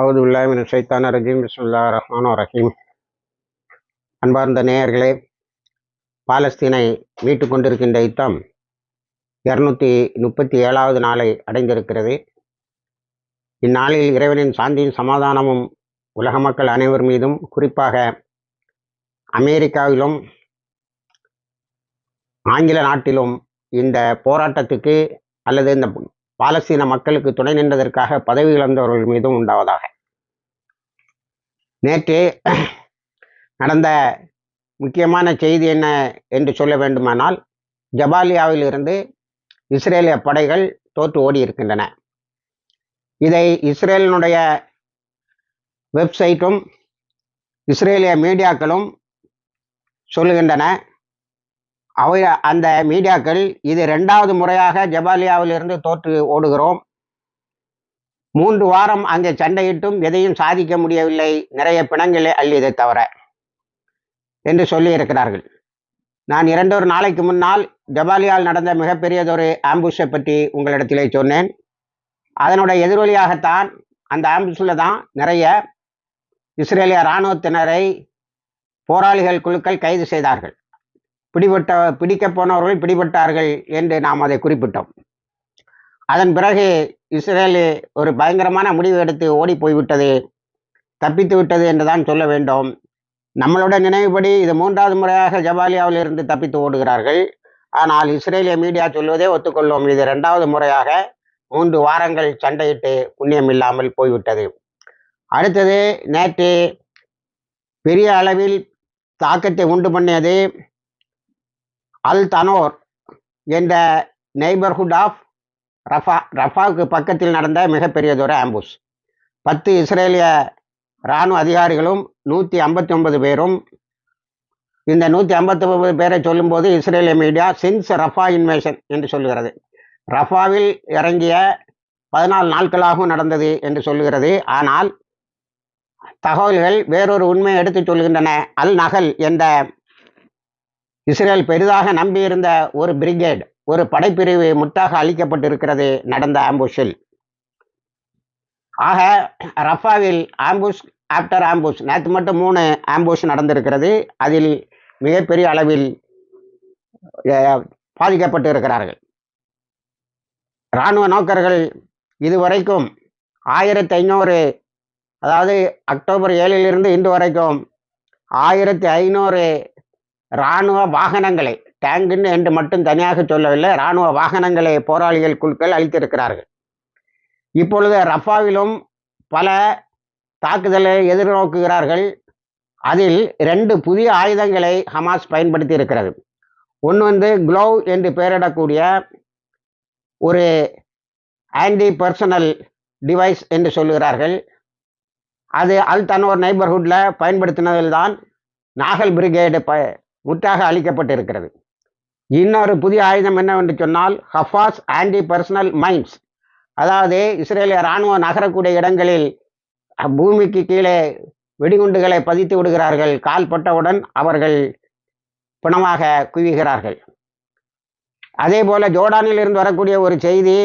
அவது உள்ளாமின் சைத்தான ரஜீம். பிஸ்முல்லா ரஹ்மானோ ரஹீம். அன்பார்ந்த நேயர்களே பாலஸ்தீனை மீட்டு கொண்டிருக்கின்ற யுத்தம் இரநூத்தி முப்பத்தி ஏழாவது நாளை அடைந்திருக்கிறது. இந்நாளில் இறைவனின் சாந்தியும் சமாதானமும் உலக மக்கள் அனைவர் மீதும் குறிப்பாக அமெரிக்காவிலும் ஆங்கில நாட்டிலும் இந்த போராட்டத்துக்கு அல்லது இந்த பாலஸ்தீன மக்களுக்கு துணை நின்றதற்காக பதவி இழந்தவர்கள் மீதும் உண்டாவதாக. நேற்று நடந்த முக்கியமான செய்தி என்ன என்று சொல்ல வேண்டுமானால் ஜபாலியாவில் இருந்து இஸ்ரேலிய படைகள் தோற்று ஓடி இருக்கின்றன இதை இஸ்ரேலினுடைய வெப்சைட்டும் இஸ்ரேலிய மீடியாக்களும் சொல்லுகின்றன. அவை அந்த மீடியாக்கள் இது ரெண்டாவது முறையாக ஜபாலியாவிலிருந்து தோற்று ஓடுகிறோம். மூன்று வாரம் அங்கே சண்டையிட்டும் எதையும் சாதிக்க முடியவில்லை. நிறைய பிணங்களை அள்ளியதை தவிர என்று சொல்லியிருக்கிறார்கள் நான் இரண்டொரு நாளைக்கு முன்னால் ஜபாலியால் நடந்த மிகப்பெரியதொரு ஆம்புஷை பற்றி உங்களிடத்திலே சொன்னேன். அதனுடைய எதிரொலியாகத்தான் அந்த ஆம்புஷில் தான் நிறைய இஸ்ரேலிய இராணுவத்தினரை போராளிகள் குழுக்கள் கைது செய்தார்கள். பிடிபட்ட பிடிக்க போனவர்கள் பிடிபட்டார்கள் என்று நாம் அதை குறிப்பிட்டோம். அதன் பிறகு இஸ்ரேல் ஒரு பயங்கரமான முடிவு எடுத்து ஓடி போய்விட்டது. தப்பித்து விட்டது என்றுதான் சொல்ல வேண்டும். நம்மளோட நினைவுபடி இது மூன்றாவது முறையாக ஜபாலியாவில் இருந்து தப்பித்து ஓடுகிறார்கள். ஆனால் இஸ்ரேலிய மீடியா சொல்வதே ஒத்துக்கொள்வோம் இது இரண்டாவது முறையாக மூன்று வாரங்கள் சண்டையிட்டு புண்ணியம் இல்லாமல் போய்விட்டது. அடுத்தது நேற்று பெரிய அளவில் தாக்கத்தை உண்டு பண்ணியது அல் தனோர் என்ற நெய்பர்ஹுட் ஆஃப் ரஃபா ரஃபாவுக்கு பக்கத்தில் நடந்த மிகப்பெரியதொரு ஆம்புஷ் பத்து இஸ்ரேலிய இராணுவ அதிகாரிகளும் நூற்றி ஐம்பத்தி ஒன்பது பேரும் இந்த நூற்றி ஐம்பத்தி ஒன்பது பேரை சொல்லும்போது இஸ்ரேலிய மீடியா சின்ஸ் ரஃபா இன்வேஷன் என்று சொல்லுகிறது. ரஃபாவில் இறங்கிய பதினாலு நாட்களாகவும் நடந்தது என்று சொல்லுகிறது. ஆனால் தகவல்கள் வேறொரு உண்மையை எடுத்துச் சொல்கின்றன. அல் நகல் என்ற இஸ்ரேல் பெரிதாக நம்பியிருந்த ஒரு பிரிகேட் ஒரு படைப்பிரிவு முட்டாக அளிக்கப்பட்டிருக்கிறது நடந்த ஆம்புஷில். ஆக ரஃபாவில் ஆம்புஷ் ஆப்டர் ஆம்புஷ் நேற்று மட்டும் மூணு ஆம்புஷ் நடந்திருக்கிறது. அதில் மிகப்பெரிய அளவில் பாதிக்கப்பட்டு இருக்கிறார்கள் இராணுவ நோக்கர்கள் இதுவரைக்கும் ஆயிரத்தி ஐநூறு அதாவது அக்டோபர் ஏழிலிருந்து இன்று வரைக்கும் ஆயிரத்தி ஐநூறு இராணுவ வாகனங்களை டேங்குன்னு என்று மட்டும் தனியாக சொல்லவில்லை இராணுவ வாகனங்களை போராளிகள் குழுக்கள் அளித்திருக்கிறார்கள் இப்பொழுது ரஃபாவிலும் பல தாக்குதலை எதிர்நோக்குகிறார்கள். அதில் ரெண்டு புதிய ஆயுதங்களை ஹமாஸ் பயன்படுத்தி இருக்கிறது ஒன்று வந்து க்ளோவ் என்று பெயரிடக்கூடிய ஒரு ஆன்டி பர்சனல் டிவைஸ் என்று சொல்லுகிறார்கள். அது அல் தன்னோர் நெய்பர்ஹுட்டில் பயன்படுத்தினதில்தான் நாகல் பிரிகேடு ப முற்றாக அளிக்கப்பட்டிருக்கிறது. இன்னொரு புதிய ஆயுதம் என்னவென்று சொன்னால் ஹஃபாஸ் ஆன்டி பர்சனல் மைன்ஸ் அதாவது இஸ்ரேலிய இராணுவம் நகரக்கூடிய இடங்களில் பூமிக்கு கீழே வெடிகுண்டுகளை பதித்து விடுகிறார்கள். கால்பட்டவுடன் அவர்கள் பிணமாக குவிகிறார்கள். அதே போல ஜோர்டானில் இருந்து வரக்கூடிய ஒரு செய்தி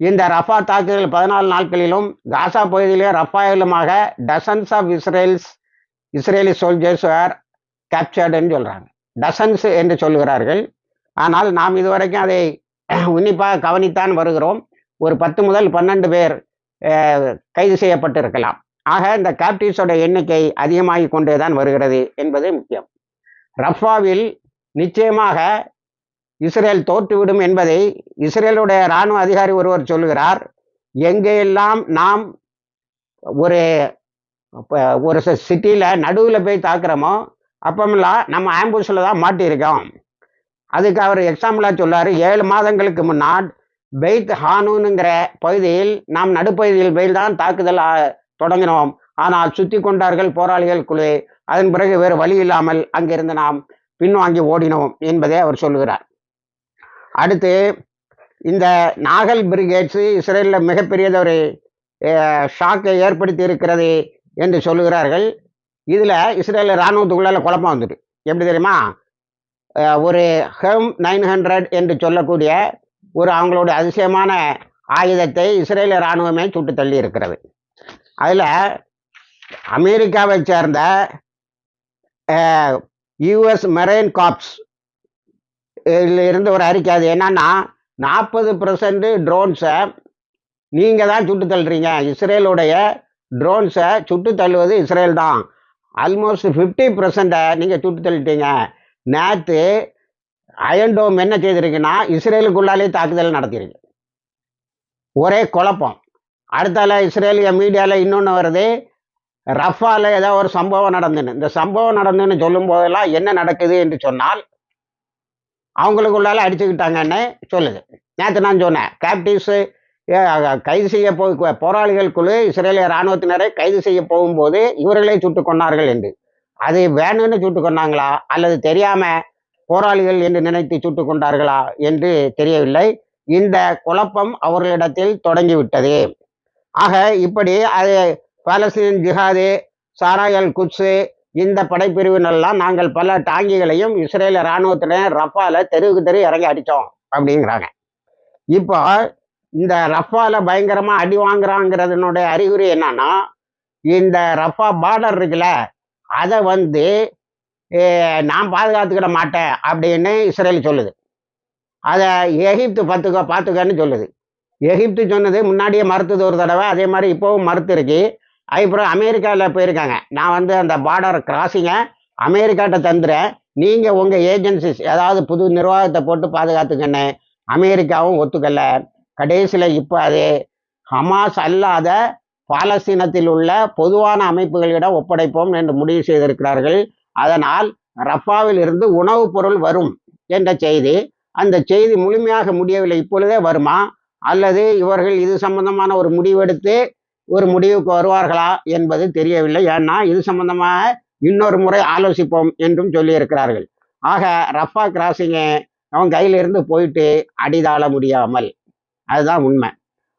இந்த ரஃபா தாக்குதல் பதினாலு நாட்களிலும் காசா பகுதியிலே ரஃபாயிலுமாக dozens of Israels Israeli soldiers are கேப்சர்டுன்னு சொல்கிறாங்க டசன்ஸ் என்று சொல்லுகிறார்கள். ஆனால் நாம் இதுவரைக்கும் அதை உன்னிப்பாக கவனித்தான் வருகிறோம். ஒரு பத்து முதல் பன்னெண்டு பேர் கைது செய்யப்பட்டிருக்கலாம். ஆக இந்த கேப்டிவ்ஸோட எண்ணிக்கை அதிகமாகி கொண்டே தான் வருகிறது என்பது முக்கியம். ரஃபாவில் நிச்சயமாக இஸ்ரேல் தோற்றுவிடும் என்பதை இஸ்ரேலுடைய இராணுவ அதிகாரி ஒருவர் சொல்லுகிறார். எங்கெல்லாம் நாம் ஒரு ஒரு சிட்டியில் நடுவில் போய் தாக்குறோமோ அப்பமெல்லாம் நம்ம ஆம்புலன்ஸில் தான் மாட்டியிருக்கோம். அதுக்கு அவர் எக்ஸாம்பிளாக சொல்லார் ஏழு மாதங்களுக்கு முன்னால் பெய்த் ஹானூனுங்கிற பகுதியில் நாம் நடுப்பகுதியில் பெயில் தான் தாக்குதல் தொடங்கினோம். ஆனால் சுற்றி கொண்டார்கள் போராளிகள் குழு அதன் பிறகு வேறு வழி இல்லாமல் அங்கிருந்து நாம் பின்வாங்கி ஓடினோம் என்பதை அவர் சொல்லுகிறார். அடுத்து இந்த நாகல் பிரிகேட்ஸு இஸ்ரேலில் மிகப்பெரியதொரு ஷாக்கை ஏற்படுத்தி இருக்கிறது என்று சொல்லுகிறார்கள். இதில் இஸ்ரேல் இராணுவத்துக்குள்ள குழப்பம் வந்துட்டு. எப்படி தெரியுமா? ஒரு ஹெம் நைன் ஹண்ட்ரட் என்று சொல்லக்கூடிய ஒரு அவங்களுடைய அதிசயமான ஆயுதத்தை இஸ்ரேல் இராணுவமே சுட்டு தள்ளி இருக்கிறது. அதில் அமெரிக்காவை சேர்ந்த யுஎஸ் மெரைன் காப்ஸ் இருந்து ஒரு அறிக்கை. அது என்னன்னா நாற்பது பர்சன்ட் ட்ரோன்ஸை நீங்கள் தான் சுட்டு தள்ளுறீங்க. இஸ்ரேலுடைய ட்ரோன்ஸை சுட்டு தள்ளுவது இஸ்ரேல் தான். ஆல்மோஸ்ட் ஃபிஃப்டி பர்சண்ட்டை நீங்கள் சுட்டு தள்ளிட்டீங்க. நேற்று அயன்டோம் என்ன செய்திருக்குன்னா இஸ்ரேலுக்குள்ளாலே தாக்குதல் நடத்தியிருக்கு. ஒரே குழப்பம். அடுத்தால இஸ்ரேலிய மீடியாவில் இன்னொன்று வருது. ரஃபால ஏதோ ஒரு சம்பவம் நடந்துன்னு. இந்த சம்பவம் நடந்துன்னு சொல்லும் போதெல்லாம் என்ன நடக்குது என்று சொன்னால் அவங்களுக்குள்ளால அடிச்சுக்கிட்டாங்கன்னு சொல்லுது. நேற்று நான் சொன்னேன் கேப்டிவ்ஸு கைது செய்ய போ போராளிகள் குழு இஸ்ரேலிய இராணுவத்தினரை கைது செய்ய போகும்போது இவர்களே சுட்டு கொண்டார்கள் என்று. அது வேணும்னு சுட்டு கொண்டாங்களா? அல்லது தெரியாம போராளிகள் என்று நினைத்து சுட்டு கொண்டார்களா என்று தெரியவில்லை. இந்த குழப்பம் அவர்களிடத்தில் தொடங்கிவிட்டது. ஆக இப்படி அது பாலஸ்தீன் ஜிஹாது சாராயல் குட்ஸு இந்த படைப்பிரிவினெல்லாம் நாங்கள் பல டாங்கிகளையும் இஸ்ரேல இராணுவத்தினர் ரஃபால தெருவுக்கு தெரு இறங்கி அடித்தோம் அப்படிங்கிறாங்க. இப்போ இந்த ரஃபால பயங்கரமாக அடி வாங்குறாங்கிறதுனுடைய அறிகுறி என்னன்னா இந்த ரஃபா பார்டர் இருக்குல்ல அதை வந்து நான் பாதுகாத்துக்கிட மாட்டேன் அப்படின்னு இஸ்ரேல் சொல்லுது. அதை எகிப்து பார்த்துக்க பார்த்துக்கன்னு சொல்லுது. எகிப்து சொன்னது முன்னாடியே மறுத்தது ஒரு தடவை அதே மாதிரி இப்போவும் மறுத்துருக்கு. அதுக்கப்புறம் அமெரிக்காவில் போயிருக்காங்க. நான் வந்து அந்த பார்டர் கிராசிங்கை அமெரிக்காட்ட தந்துடுறேன் நீங்கள் உங்கள் ஏஜென்சிஸ் ஏதாவது புது நிர்வாகத்தை போட்டு பாதுகாத்துக்கன்னு அமெரிக்காவும் ஒத்துக்கலை. கடைசியில் இப்போ அது ஹமாஸ் அல்லாத பாலஸ்தீனத்தில் உள்ள பொதுவான அமைப்புகளிடம் ஒப்படைப்போம் என்று முடிவு செய்திருக்கிறார்கள். அதனால் ரஃபாவில் இருந்து உணவுப் பொருள் வரும் என்ற செய்தி அந்த செய்தி முழுமையாக முடியவில்லை இப்பொழுதே வருமா? அல்லது இவர்கள் இது சம்பந்தமான ஒரு முடிவெடுத்து ஒரு முடிவுக்கு வருவார்களா என்பது தெரியவில்லை. ஏன்னா இது சம்பந்தமாக இன்னொரு முறை ஆலோசிப்போம் என்றும் சொல்லியிருக்கிறார்கள். ஆக ரஃபா கிராசிங்கை அவன் கையிலிருந்து போயிட்டு அடிதாள முடியாமல் அதுதான் உண்மை.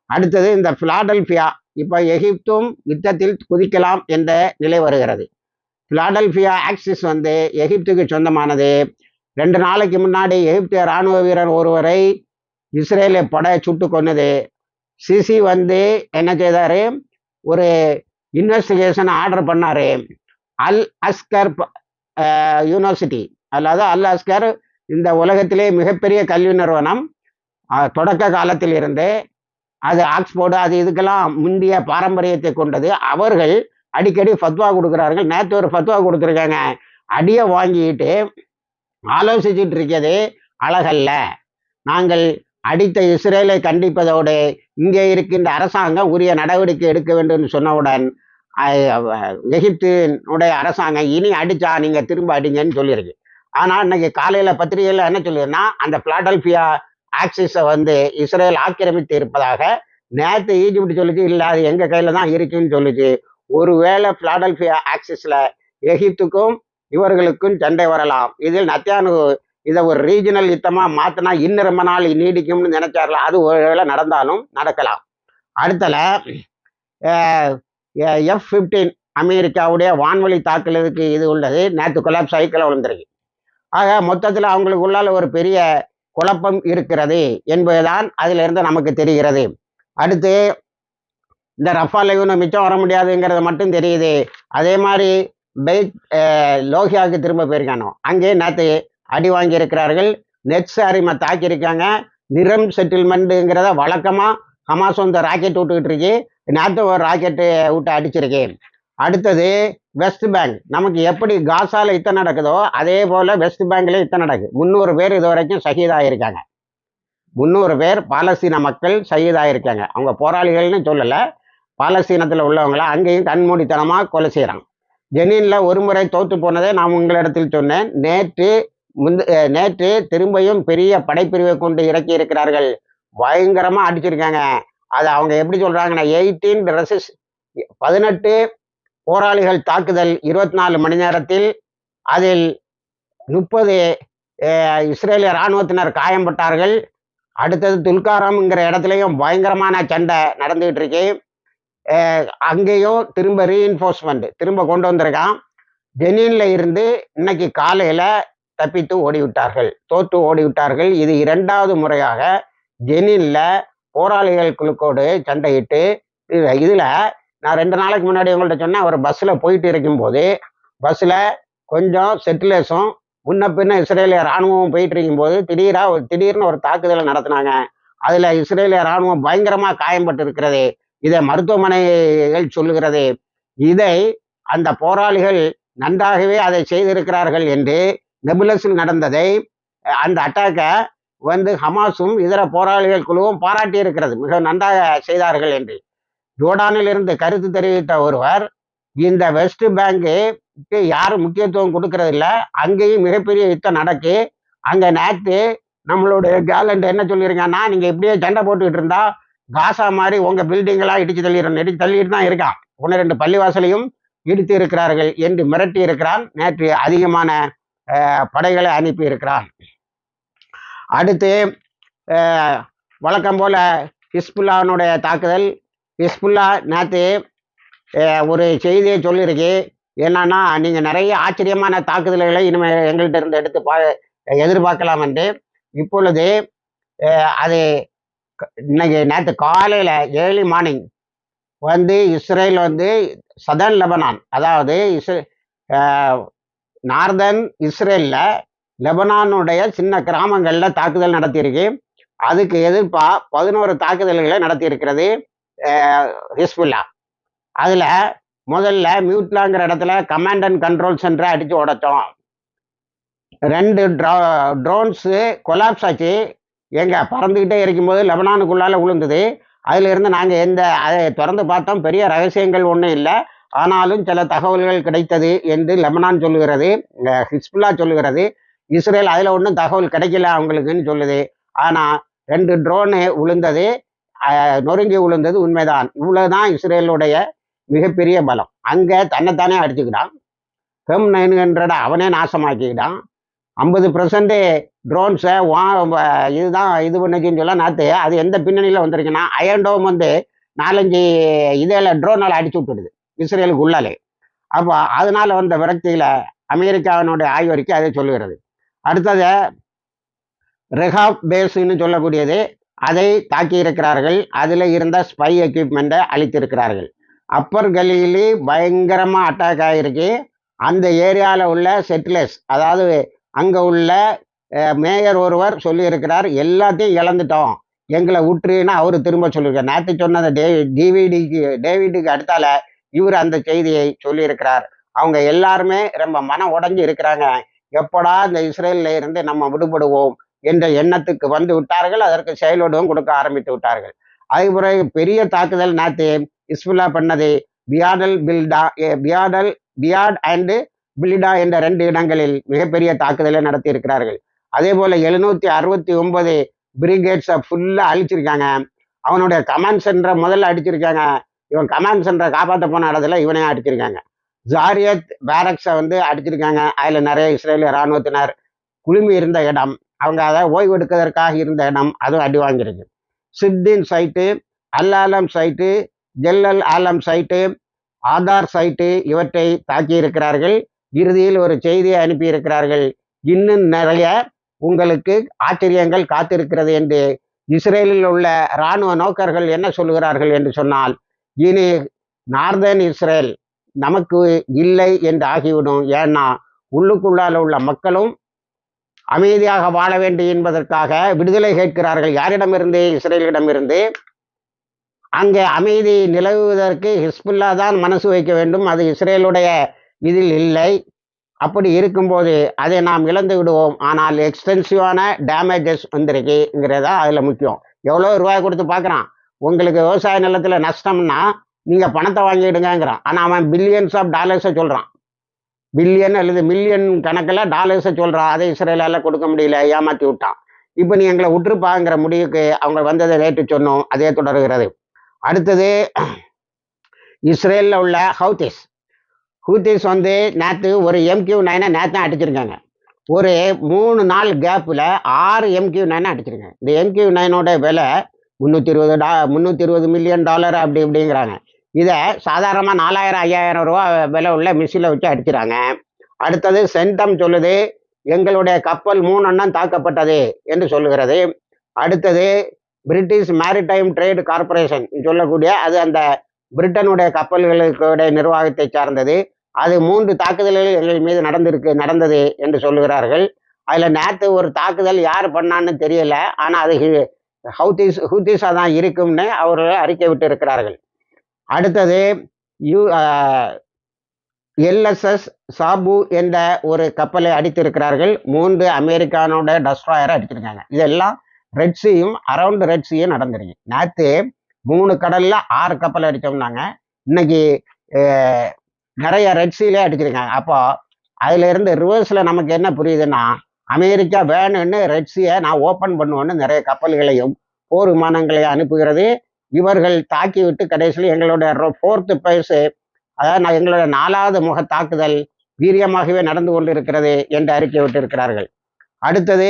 அடுத்தது இந்த பிலாடல்பியா இப்போ எகிப்தும் யுத்தத்தில் குதிக்கலாம் என்ற நிலை வருகிறது. பிலாடல்பியா ஆக்சிஸ் வந்து எகிப்துக்கு சொந்தமானது. ரெண்டு நாளைக்கு முன்னாடி எகிப்திய இராணுவ வீரர் ஒருவரை இஸ்ரேலை படை சுட்டு கொன்னது. சிசி வந்து என்ன செய்தார்? ஒரு இன்வெஸ்டிகேஷன் ஆர்டர் பண்ணார். அல் அஸ்கர் யூனிவர்சிட்டி அதாவது அல் அஸ்கர் இந்த உலகத்திலே மிகப்பெரிய கல்வி நிறுவனம். தொடக்க காலத்தில் இருந்து அது ஆக்ஸ்போர்டு அது இதுக்கெல்லாம் முந்தைய பாரம்பரியத்தை கொண்டது. அவர்கள் அடிக்கடி ஃபத்வா கொடுக்குறார்கள். நேற்று ஒரு ஃபத்வா கொடுத்துருக்காங்க. அடியை வாங்கிட்டு ஆலோசிச்சுட்டு இருக்கிறது அழகல்ல. நாங்கள் அடித்த இஸ்ரேலை கண்டிப்பதோடு இங்கே இருக்கின்ற அரசாங்கம் உரிய நடவடிக்கை எடுக்க வேண்டும் சொன்னவுடன் எகிப்தினுடைய அரசாங்கம் இனி அடிச்சா நீங்கள் திரும்ப அடிங்கன்னு சொல்லியிருக்கு ஆனால் இன்னைக்கு காலையில் பத்திரிகையில் என்ன சொல்லியிருந்தா அந்த பிளாடல்பியா ஆக்சிஸை வந்து இஸ்ரேல் ஆக்கிரமித்து இருப்பதாக நேற்று ஈஜிப்ட் சொல்லுச்சு இல்லை அது எங்கள் கையில் தான் இருக்குன்னு சொல்லுச்சு. ஒருவேளை பிளாடல்பியா ஆக்சிஸில் எகிப்துக்கும் இவர்களுக்கும் சண்டை வரலாம். இதில் நத்தியானு இதை ஒரு ரீஜனல் யுத்தமாக மாற்றினா இன்னும் ரொம்ப நாள் நீடிக்கும்னு நினைச்சார்ல அது ஒருவேளை நடந்தாலும் நடக்கலாம். அடுத்தல எஃப் ஃபிஃப்டீன் அமெரிக்காவுடைய வான்வழி தாக்குதலுக்கு இது உள்ளது. நேற்று கொலாப் சைக்கிள் விழுந்துருக்கு. ஆக மொத்தத்தில் அவங்களுக்கு உள்ளால ஒரு பெரிய குழப்பம் இருக்கிறது என்பதுதான் அதிலிருந்து நமக்கு தெரிகிறது. அடுத்து இந்த ரஃபால் இவனு மிச்சம் வர முடியாதுங்கிறது மட்டும் தெரியுது. அதே மாதிரி பெய்த் லோகியாவுக்கு திரும்ப போயிருக்கானோ? அங்கே நேற்று அடி வாங்கியிருக்கிறார்கள். நெட்ஸ் அரிமை தாக்கியிருக்காங்க. நிறம் செட்டில்மெண்ட்டுங்கிறத வழக்கமாக ஹமாஸ் வந்து ராக்கெட் விட்டுக்கிட்டு இருக்கு. நேற்று ஒரு ராக்கெட்டு விட்டு அடிச்சிருக்கு. அடுத்தது வெஸ்ட் பேங்க் நமக்கு எப்படி காசால யுத்தம் நடக்குதோ அதே போல வெஸ்ட் பேங்க்ல யுத்தம் நடக்குது முந்நூறு பேர் இது வரைக்கும் சகிதாயிருக்காங்க. முந்நூறு பேர் பாலஸ்தீன மக்கள் சகிதாயிருக்காங்க. அவங்க போராளிகள்னு சொல்லலை. பாலஸ்தீனத்தில் உள்ளவங்கள அங்கேயும் கண்மூடித்தனமாக கொலை செய்கிறாங்க ஜெனீனில் ஒரு முறை தோற்று போனதை நான் உங்களிடத்தில் சொன்னேன். நேற்று முந்த நேற்று திரும்பியும் பெரிய படைப்பிரிவை கொண்டு இறக்கி இருக்கிறார்கள். பயங்கரமாக அடிச்சிருக்காங்க. அது அவங்க எப்படி சொல்கிறாங்கன்னா எயிட்டீன் ரெசிஸ் பதினெட்டு போராளிகள் தாக்குதல் இருபத்தி நாலு மணி நேரத்தில் அதில் முப்பது இஸ்ரேலிய இராணுவத்தினர் காயம்பட்டார்கள். அடுத்தது துல்காரம்ங்கிற இடத்துலையும் பயங்கரமான சண்டை நடந்துகிட்டு இருக்கு. அங்கேயும் திரும்ப ரீஇன்ஃபோர்ஸ்மெண்ட் திரும்ப கொண்டு வந்திருக்கான். ஜெனீன்ல இருந்து இன்னைக்கு காலையில தப்பித்து ஓடிவிட்டார்கள். தோற்று ஓடிவிட்டார்கள். இது இரண்டாவது முறையாக ஜெனின்ல போராளிகள் குழுக்கோடு சண்டையிட்டு இது- இதுல நான் ரெண்டு நாளைக்கு முன்னாடி உங்கள்கிட்ட சொன்னேன் அவர் பஸ்ஸில் போயிட்டு இருக்கும்போது பஸ்ஸில் கொஞ்சம் செட்டிலேஸும் முன்ன பின்ன இஸ்ரேலிய இராணுவம் போயிட்டு இருக்கும்போது திடீராக ஒரு திடீர்னு ஒரு தாக்குதலை நடத்தினாங்க. அதில் இஸ்ரேலிய இராணுவம் பயங்கரமாக காயம்பட்டு இருக்கிறது இதை மருத்துவமனைகள் சொல்லுகிறது. இதை அந்த போராளிகள் நன்றாகவே அதை செய்திருக்கிறார்கள் என்று நெபுலஸில் நடந்ததை அந்த அட்டாக்கை வந்து ஹமாஸும் இதர போராளிகள் குழுவும் பாராட்டி இருக்கிறது மிக நன்றாக செய்தார்கள் என்று. ஜோர்டானில் இருந்து கருத்து தெரிவித்த ஒருவர் இந்த வெஸ்ட் பேங்குக்கு யாரும் முக்கியத்துவம் கொடுக்கறதில்ல. அங்கேயும் மிகப்பெரிய யுத்தம் நடக்கு அங்கே நேற்று நம்மளுடைய கேலண்ட் என்ன சொல்லியிருக்கான்னா நீங்கள் இப்படியே சண்டை போட்டுக்கிட்டு இருந்தா காசா மாதிரி உங்கள் பில்டிங்கெல்லாம் இடிச்சு தள்ளிடுறோம் இடிச்சு தள்ளிட்டு தான் இருக்கான் ஒன்று ரெண்டு பள்ளிவாசலையும் இடித்து இருக்கிறார்கள் என்று மிரட்டி இருக்கிறான். நேற்று அதிகமான படைகளை அனுப்பி இருக்கிறான். அடுத்து வழக்கம் போல ஹிஸ்புல்லானுடைய தாக்குதல் ஹிஸ்புல்லா நேற்று ஒரு செய்தியை சொல்லியிருக்கு. என்னன்னா நீங்க நிறைய ஆச்சரியமான தாக்குதல்களை இனிமேல் எங்கள்கிட்ட இருந்து எடுத்து பா எதிர்பார்க்கலாம் என்று இப்பொழுது அது க- இன்னைக்கு நேற்று காலையில ஏர்லி மார்னிங் வந்து இஸ்ரேல் வந்து சதர்ன் லெபனான் அதாவது இஸ்ரே நார்தன் இஸ்ரேல்ல லெபனானுடைய சின்ன கிராமங்களில் தாக்குதல் நடத்தியிருக்கு. அதுக்கு எதிர்ப்பா பதினோரு தாக்குதல்களை நடத்தியிருக்கிறது. ஹிஸ்புல்லா. அதில் முதல்ல மியூட்லாங்கிற இடத்துல கமாண்ட் அண்ட் கண்ட்ரோல் சென்டரை அடித்து உடைச்சோம். ரெண்டு ட்ரோ ட்ரோன்ஸு கொலாப்ஸ் ஆச்சு. எங்க பறந்துக்கிட்டே இருக்கும்போது லெபனானுக்குள்ளால் விழுந்தது அதிலிருந்து நாங்கள் எந்த அதை திறந்து பார்த்தோம். பெரிய ரகசியங்கள் ஒன்றும் இல்லை. ஆனாலும் சில தகவல்கள் கிடைத்தது என்று லெபனான் சொல்லுகிறது. ஹிஸ்புல்லா சொல்லுகிறது. இஸ்ரேல் அதில் ஒன்றும் தகவல் கிடைக்கல அவங்களுக்குன்னு சொல்லுது. ஆனால் ரெண்டு ட்ரோனு விழுந்தது நொறுங்கி விழுந்தது உண்மைதான். இவ்வளவுதான் இஸ்ரேலுடைய மிகப்பெரிய பலம். அங்கே தன்னைத்தானே அடிச்சுக்கிட்டான். ஹெம் நைன் அவனே நாசமாக்கிக்கிட்டான். ஐம்பது பர்சன்ட் ட்ரோன்ஸை வா இதுதான் இது பண்ணுச்சுன்னு சொல்ல நாத்து அது எந்த பின்னணியில் வந்திருக்குன்னா அயன்டோம் வந்து நாலஞ்சு இதில் ட்ரோனால் அடிச்சு விட்டுடுது. இஸ்ரேலுக்கு உள்ளாலே. அப்போ அதனால வந்த விரக்தியில் அமெரிக்காவினுடைய ஆய்வறிக்கை அதை சொல்லுகிறது. அடுத்தது ரெஹாப் பேஸ்ன்னு சொல்லக்கூடியது. அதை தாக்கியிருக்கிறார்கள். அதில் இருந்த ஸ்பை எக்யூப்மெண்ட்டை அழித்திருக்கிறார்கள். அப்பர் கலியிலே பயங்கரமாக அட்டாக் ஆகிருக்கு அந்த ஏரியாவில் உள்ள செட்டிலர்ஸ் அதாவது அங்கே உள்ள மேயர் ஒருவர் சொல்லியிருக்கிறார் எல்லாத்தையும் இழந்துட்டோம். எங்களை விட்டுருன்னு அவர் திரும்ப சொல்லியிருக்கார். நேற்று சொன்ன அந்த டே டிவிடிக்கு டேவிடுக்கு அடுத்தால இவர் அந்த செய்தியை சொல்லியிருக்கிறார். அவங்க எல்லாருமே ரொம்ப மன உடஞ்சி இருக்கிறாங்க. எப்படா இந்த இஸ்ரேல்ல இருந்து நம்ம விடுபடுவோம்? என்ற எண்ணத்துக்கு வந்து விட்டார்கள். அதற்கு செயலோடும் கொடுக்க ஆரம்பித்து விட்டார்கள். அதே பிறகு பெரிய தாக்குதல் நேற்று இஸ்புல்லா பண்ணது பியாடல் பில்டா பியாடல் பியாட் அண்டு பில்டா என்ற ரெண்டு இடங்களில் மிகப்பெரிய தாக்குதலை நடத்தி இருக்கிறார்கள் அதே போல எழுநூத்தி அறுபத்தி ஒன்பது பிரிகேட்ஸை ஃபுல்லாக அழிச்சிருக்காங்க. அவனுடைய கமாண்ட் சென்டரை முதல்ல அடிச்சிருக்காங்க. இவன் கமாண்ட் சென்டரை காப்பாற்ற போன இடத்துல இவனையும் அடிச்சிருக்காங்க. ஜாரியத் பேரக்ஸை வந்து அடிச்சிருக்காங்க. அதில் நிறைய இஸ்ரேலிய இராணுவத்தினர் குழுமி இருந்த இடம். அவங்க அதை ஓய்வு எடுக்கிறதற்காக இருந்த இடம் அதுவும் அடி வாங்கியிருக்கு. சித்தின் site Al Alam site ஜெல்லல் Alam site Aadhaar site இவற்றை தாக்கி இருக்கிறார்கள் இறுதியில் ஒரு செய்தியை அனுப்பி இருக்கிறார்கள் இன்னும் நிறைய உங்களுக்கு ஆச்சரியங்கள் காத்திருக்கிறது என்று இஸ்ரேலில் உள்ள இராணுவ நோக்கர்கள் என்ன சொல்கிறார்கள் என்று சொன்னால் இனி நார்தன் இஸ்ரேல் நமக்கு இல்லை என்று ஆகிவிடும். ஏன்னா உள்ளுக்குள்ளால உள்ள மக்களும் அமைதியாக வாழ வேண்டும் என்பதற்காக விடுதலை கேட்கிறார்கள். யாரிடமிருந்து? இஸ்ரேலிடமிருந்து. அங்கே அமைதி நிலவுவதற்கு ஹிஸ்புல்லா தான் மனசு வைக்க வேண்டும். அது இஸ்ரேலுடைய இதில் இல்லை. அப்படி இருக்கும்போது அதை நாம் இழந்து விடுவோம். ஆனால் எக்ஸ்டென்சிவான டேமேஜஸ் வந்திருக்குங்கிறதா அதில் முக்கியம். எவ்வளோ ரூபாய் கொடுத்து பார்க்குறான்? உங்களுக்கு விவசாய நிலத்தில் நஷ்டம்னா நீங்கள் பணத்தை வாங்கிடுங்கிறான் ஆனால் அவன் பில்லியன்ஸ் ஆஃப் டாலர்ஸை சொல்கிறான் பில்லியன் அல்லது மில்லியன் கணக்கில் டாலர்ஸை சொல்கிறான் அதை இஸ்ரேலால் கொடுக்க முடியல ஏமாற்றி விட்டான். இப்போ நீ எங்களை விட்டுருப்பாங்கிற முடிவுக்கு அவங்க வந்ததை ரேட்டு சொன்னோம் அதே தொடர்கிறது. அடுத்தது இஸ்ரேலில் உள்ள ஹவுத்திஸ். ஹூத்திஸ் வந்து நேற்று ஒரு எம்கியூ நைனை நேற்று அடிச்சிருக்காங்க. ஒரு மூணு நாள் கேப்பில் ஆறு எம்கியூ நைனை அடிச்சிருக்காங்க. இந்த எம்கியூ நைனோட விலை முந்நூற்றி இருபது டா முந்நூற்றி இருபது மில்லியன் டாலர் அப்படி இப்படிங்கிறாங்க. இதை சாதாரணமாக நாலாயிரம் ஐயாயிரம் ரூபா விலை உள்ள மிஷினில் வச்சு அடிச்சிடறாங்க அடுத்தது சென்டம் சொல்லுது எங்களுடைய கப்பல் மூணெண்ணம் தாக்கப்பட்டது என்று சொல்லுகிறது. அடுத்தது பிரிட்டிஷ் மேரிடைம் ட்ரேட் கார்ப்பரேஷன் சொல்லக்கூடிய அது அந்த பிரிட்டனுடைய கப்பல்களுடைய நிர்வாகத்தை சார்ந்தது. அது மூன்று தாக்குதல்கள் எங்கள் மீது நடந்திருக்கு நடந்தது என்று சொல்லுகிறார்கள். அதில் நேற்று ஒரு தாக்குதல் யார் பண்ணான்னு தெரியல. ஆனால் அது ஹி- ஹவுதிஸ் ஹூத்திஸாக தான் இருக்கும்னு அவர்கள் அறிக்கை விட்டு இருக்கிறார்கள் அடுத்தது யூ எல்எஸ்எஸ் சாபு என்ற ஒரு கப்பலை அடித்திருக்கிறார்கள். மூன்று அமெரிக்கானோட டஸ்ட்ராயரை அடிச்சிருக்காங்க இதெல்லாம் ரெட் சீயும் அரவுண்ட் ரெட் சீயும் நடந்திருக்கு. நேற்று மூணு கடலில் ஆறு கப்பல் அடித்தோம்னாங்க இன்னைக்கு நிறைய ரெட் சீலே அடிச்சிருக்காங்க. அப்போ அதுல இருந்து ரிவர்ஸ்ல நமக்கு என்ன புரியுதுன்னா அமெரிக்கா வேணும்னு ரெட் நான் ஓப்பன் பண்ணுவேன்னு நிறைய கப்பல்களையும் போர் விமானங்களையும் அனுப்புகிறது. இவர்கள் தாக்கி விட்டு கடைசியில் எங்களோட ஃபோர்த்து பைஸு அதாவது நான் எங்களோட நாலாவது முக தாக்குதல் வீரியமாகவே நடந்து கொண்டிருக்கிறது என்று அறிக்கை விட்டிருக்கிறார்கள். அடுத்தது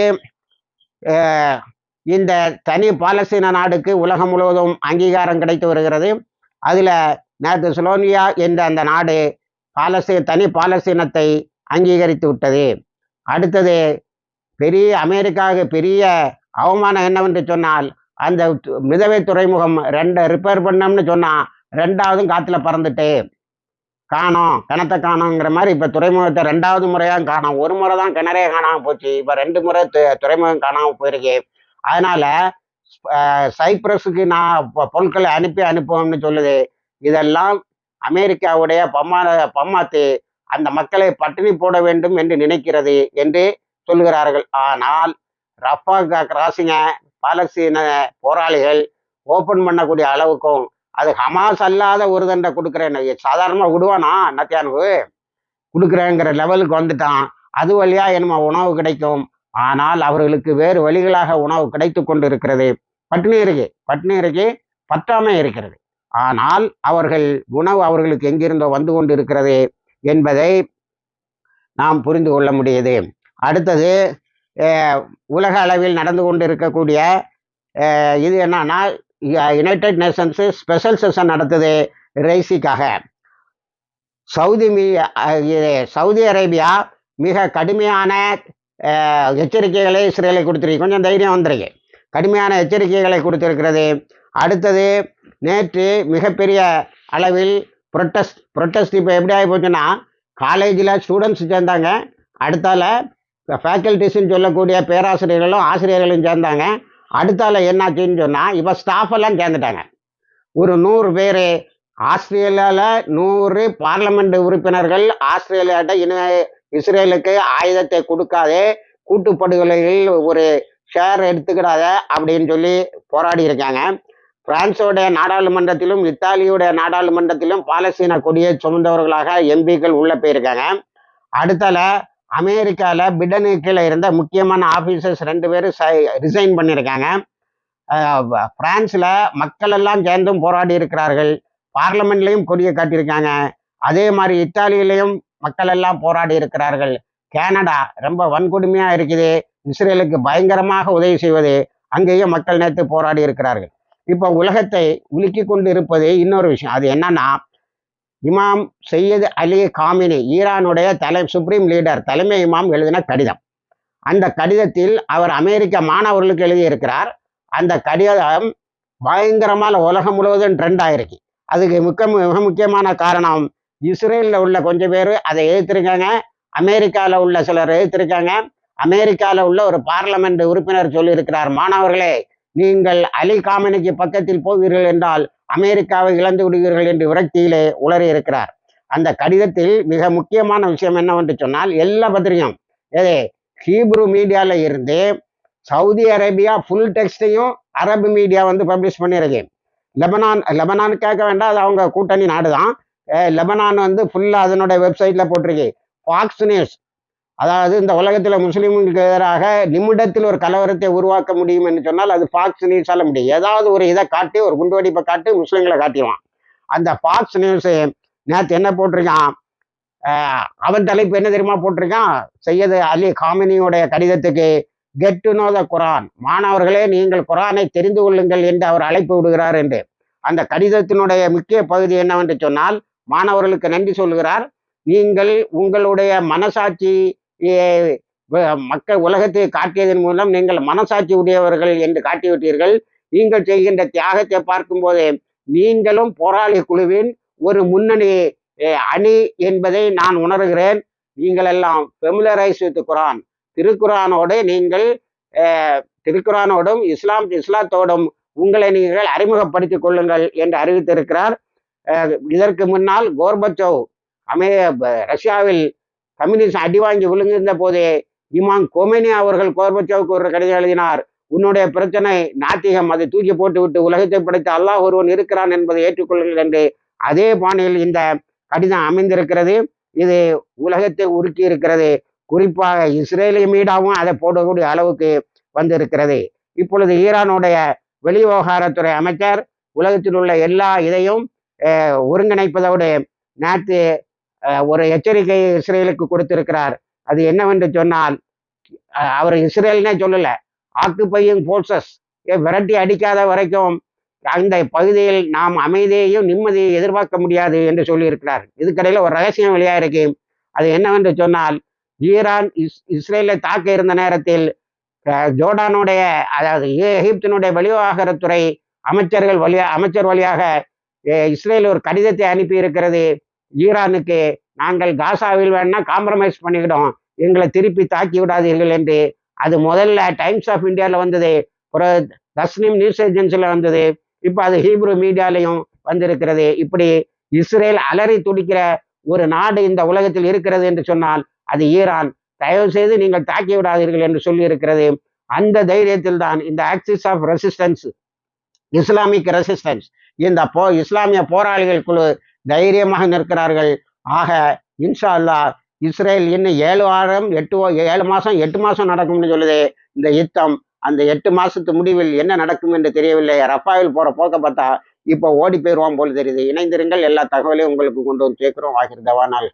இந்த தனி பாலஸ்தீன நாடுக்கு உலகம் முழுவதும் அங்கீகாரம் கிடைத்து வருகிறது. அதில் நேற்று சுலோனியா என்ற அந்த நாடு பாலஸ்தீன தனி பாலஸ்தீனத்தை அங்கீகரித்து விட்டது. அடுத்தது பெரிய அமெரிக்காவுக்கு பெரிய அவமானம் என்னவென்று சொன்னால் அந்த து- மிதவை துறைமுகம் ரெண்டு ரிப்பேர் பண்ணோம்னு சொன்னால் ரெண்டாவதும் காற்றுல பறந்துட்டு காணோம் கிணத்தை காணோங்கிற மாதிரி இப்போ துறைமுகத்தை ரெண்டாவது முறையாக காணோம். ஒரு முறை தான் கிணறே காணாமல் போச்சு. இப்போ ரெண்டு முறை து- துறைமுகம் காணாமல் போயிருக்கு. அதனால் சைப்ரஸுக்கு நான் பொருட்களை அனுப்பி அனுப்புவோம்னு சொல்லுது. இதெல்லாம் அமெரிக்காவுடைய பம்மா பம்மாத்து அந்த மக்களை பட்டினி போட வேண்டும் என்று நினைக்கிறது என்று சொல்லுகிறார்கள். ஆனால் ரஃபா கிராசிங்க பாலஸ்தீன போராளிகள் ஓபன் பண்ணக்கூடிய அளவுக்கும் அது ஹமாஸ் அல்லாத ஒரு தண்டை கொடுக்குறேன் சாதாரணமாக விடுவானா நத்தியானுக்கு கொடுக்குறேங்கிற லெவலுக்கு வந்துட்டான். அது வழியா என்னமோ உணவு கிடைக்கும். ஆனால் அவர்களுக்கு வேறு வழிகளாக உணவு கிடைத்து கொண்டு இருக்கிறது பட்டினி இருக்கு பட்டினி இருக்கு பற்றாமை இருக்கிறது. ஆனால் அவர்கள் உணவு அவர்களுக்கு எங்கிருந்தோ வந்து கொண்டு இருக்கிறது என்பதை நாம் புரிந்து கொள்ள முடியுது. அடுத்தது உலக அளவில் நடந்து கொண்டு இருக்கக்கூடிய இது என்னன்னா யுனைடெட் நேஷன்ஸ் ஸ்பெஷல் செஷன் நடத்துது ரைசிக்காக. சவுதி சவுதி அரேபியா மிக கடுமையான எச்சரிக்கைகளை இஸ்ரேலை கொடுத்துருக்கு. கொஞ்சம் தைரியம் வந்துருக்கு கடுமையான எச்சரிக்கைகளை கொடுத்திருக்கிறது. அடுத்தது நேற்று மிகப்பெரிய அளவில் ப்ரொட்டஸ்ட் ப்ரொட்டஸ்ட் இப்போ எப்படி ஆகி போச்சுன்னா காலேஜில் ஸ்டூடெண்ட்ஸ் சேர்ந்தாங்க. அடுத்தால ஃபேக்கல்டிஸ்ன்னு சொல்லக்கூடிய பேராசிரியர்களும் ஆசிரியர்களும் சேர்ந்தாங்க. அடுத்தால என்னாச்சுன்னு சொன்னால் இப்போ ஸ்டாஃப் எல்லாம் சேர்ந்துட்டாங்க. ஒரு நூறு பேர் ஆஸ்திரேலியாவில் நூறு பார்லமெண்ட் உறுப்பினர்கள் ஆஸ்திரேலியாட்ட இன இஸ்ரேலுக்கு ஆயுதத்தை கொடுக்காதே கூட்டுப்படுகொலைகளில் ஒரு ஷேர் எடுத்துக்கிடாத அப்படின்னு சொல்லி போராடி இருக்காங்க. பிரான்ஸோடைய நாடாளுமன்றத்திலும் இத்தாலியுடைய நாடாளுமன்றத்திலும் பாலஸ்தீன கொடியை சுமந்தவர்களாக எம்பிக்கள் உள்ளே போயிருக்காங்க. அடுத்தால அமெரிக்காவில் பிடனு கீழே இருந்த முக்கியமான ஆஃபீஸர்ஸ் ரெண்டு பேரும் ரிசைன் பண்ணியிருக்காங்க பிரான்ஸில் மக்கள் எல்லாம் சேர்ந்தும் போராடி இருக்கிறார்கள். பார்லமெண்ட்லேயும் கொடியை காட்டியிருக்காங்க. அதே மாதிரி இத்தாலியிலையும் மக்கள் எல்லாம் போராடி இருக்கிறார்கள். கனடா ரொம்ப வன்கொடுமையாக இருக்குது. இஸ்ரேலுக்கு பயங்கரமாக உதவி செய்வது. அங்கேயும் மக்கள் நேற்று போராடி இருக்கிறார்கள். இப்போ உலகத்தை உலுக்கி கொண்டு இருப்பது இன்னொரு விஷயம். அது என்னன்னா இமாம் சையது அலி காமினி ஈரானுடைய தலை சுப்ரீம் லீடர் தலைமை இமாம் எழுதின கடிதம். அந்த கடிதத்தில் அவர் அமெரிக்க மாணவர்களுக்கு எழுதியிருக்கிறார் அந்த கடிதம் பயங்கரமான உலகம் முழுவதும் ட்ரெண்ட் ஆயிருக்கு. அதுக்கு முக்க மிக முக்கியமான காரணம் இஸ்ரேலில் உள்ள கொஞ்சம் பேர் அதை எதிர்த்திருக்காங்க அமெரிக்காவில் உள்ள சிலர் எதிர்த்திருக்காங்க அமெரிக்காவில் உள்ள ஒரு பார்லமெண்ட் உறுப்பினர் சொல்லியிருக்கிறார் மாணவர்களே நீங்கள் அலி காமினிக்கு பக்கத்தில் போவீர்கள் என்றால் அமெரிக்காவை இழந்து விடுவீர்கள் என்று விரக்தியிலே உளறி இருக்கிறார். அந்த கடிதத்தில் மிக முக்கியமான விஷயம் என்னவென்று சொன்னால் எல்லா பத்திரிகையும் ஏதே ஹீப்ரு மீடியால இருந்து சவுதி அரேபியா ஃபுல் டெக்ஸ்டையும் அரபு மீடியா வந்து பப்ளிஷ் பண்ணியிருக்கு. லெபனான் லெபனான் கேட்க வேண்டாம் அது அவங்க கூட்டணி நாடு தான் லெபனான் வந்து ஃபுல்லாக அதனுடைய வெப்சைட்டில் போட்டிருக்கு. ஃபாக்ஸ் நியூஸ் அதாவது இந்த உலகத்தில் முஸ்லீம்களுக்கு எதிராக நிமிடத்தில் ஒரு கலவரத்தை உருவாக்க முடியும் என்று சொன்னால் அது ஃபாக்ஸ் நியூஸால முடியும். ஏதாவது ஒரு இதை காட்டி ஒரு குண்டுவெடிப்பை காட்டி முஸ்லீம்களை காட்டிடுவான் அந்த ஃபாக்ஸ் நியூஸ் நேற்று என்ன போட்டிருக்கான்? அவன் தலைப்பு என்ன தெரியுமா போட்டிருக்கான்? செய்யது அலி காமினியுடைய கடிதத்துக்கு get to know the Quran மாணவர்களே நீங்கள் குரானை தெரிந்து கொள்ளுங்கள் என்று அவர் அழைப்பு விடுகிறார் என்று. அந்த கடிதத்தினுடைய முக்கிய பகுதி என்னவென்று சொன்னால் மாணவர்களுக்கு நன்றி சொல்கிறார். நீங்கள் உங்களுடைய மனசாட்சி மக்கள் உலகத்தை காட்டியதன் மூலம் நீங்கள் மனசாட்சி உடையவர்கள் என்று காட்டிவிட்டீர்கள். நீங்கள் செய்கின்ற தியாகத்தை பார்க்கும்போது நீங்களும் போராளி குழுவின் ஒரு முன்னணி அணி என்பதை நான் உணர்கிறேன். நீங்கள் எல்லாம் ஃபெமிலரைஸ் வித் குரான் திருக்குரானோடு நீங்கள் திருக்குரானோடும் இஸ்லாம் இஸ்லாத்தோடும் உங்களை நீங்கள் அறிமுகப்படுத்திக் கொள்ளுங்கள் என்று அறிவித்திருக்கிறார். இதற்கு முன்னால் கோர்பச்சோவ் அமே ரஷ்யாவில் கம்யூனிஸ்ட் அடி வாங்கி விழுங்கிருந்த போதே இமாம் கொமெனி அவர்கள் கோர்பச்சோவுக்கு ஒரு கடிதம் எழுதினார். உன்னுடைய பிரச்சனை நாத்திகம். அதை தூக்கி போட்டு விட்டு உலகத்தை படைத்த அல்லாஹ் ஒருவன் இருக்கிறான் என்பதை ஏற்றுக்கொள்ளுங்கள் என்று அதே பாணியில் இந்த கடிதம் அமைந்திருக்கிறது. இது உலகத்தை உருக்கி இருக்கிறது. குறிப்பாக இஸ்ரேலிய மீடாவும் அதை போடக்கூடிய அளவுக்கு வந்திருக்கிறது. இப்பொழுது ஈரானுடைய வெளிவிவகாரத்துறை அமைச்சர் உலகத்தில் உள்ள எல்லா இதையும் ஒருங்கிணைப்பதோடு நேற்று ஒரு எச்சரிக்கை இஸ்ரேலுக்கு கொடுத்திருக்கிறார். அது என்னவென்று சொன்னால் அவர் இஸ்ரேல்னே சொல்லல. ஆக்குப்பையும் போர்சஸ் விரட்டி அடிக்காத வரைக்கும் அந்த பகுதியில் நாம் அமைதியையும் நிம்மதியை எதிர்பார்க்க முடியாது என்று சொல்லியிருக்கிறார். இதுக்கடையில் ஒரு ரகசியம் வெளியாக இருக்கு. அது என்னவென்று சொன்னால் ஈரான் இஸ் இஸ்ரேலை தாக்க இருந்த நேரத்தில் ஜோர்டானுடைய அதாவது எகிப்தினுடைய வெளிவிவகாரத்துறை அமைச்சர்கள் வழியா அமைச்சர் வழியாக இஸ்ரேல் ஒரு கடிதத்தை அனுப்பி இருக்கிறது ஈரானுக்கு நாங்கள் காசாவில் வேணா காம்ப்ரமைஸ் பண்ணிக்கிட்டோம் எங்களை திருப்பி தாக்கி விடாதீர்கள் என்று. அது முதல்ல டைம்ஸ் ஆஃப் இந்தியாவில் வந்தது. அப்புறம் தஸ்னிம் நியூஸ் ஏஜென்சியில் வந்தது. இப்போ அது ஹீப்ரு மீடியாலையும் வந்திருக்கிறது. இப்படி இஸ்ரேல் அலறி துடிக்கிற ஒரு நாடு இந்த உலகத்தில் இருக்கிறது என்று சொன்னால் அது ஈரான். தயவு செய்து நீங்கள் தாக்கி விடாதீர்கள் என்று சொல்லி இருக்கிறது அந்த தைரியத்தில் தான் இந்த axis of resistance Islamic resistance இந்த போ இஸ்லாமிய போராளிகள் குழு தைரியமாக நிற்கிறார்கள். ஆக இன்ஷா அல்லாஹ் இஸ்ரேல் இன்னும் ஏழு வாரம் எட்டு ஏழு மாசம் எட்டு மாசம் நடக்கும்னு சொல்லுது இந்த யுத்தம் அந்த எட்டு மாசத்து முடிவில் என்ன நடக்கும் என்று தெரியவில்லை. ரஃபாவில் போற போக்க பார்த்தா இப்போ ஓடி போயிடுவான் போல தெரியுது. இணைந்திருங்கள் எல்லா தகவலையும் உங்களுக்கு கொண்டு வந்து சேர்க்கிறோம். ஆகிருந்தவா நான்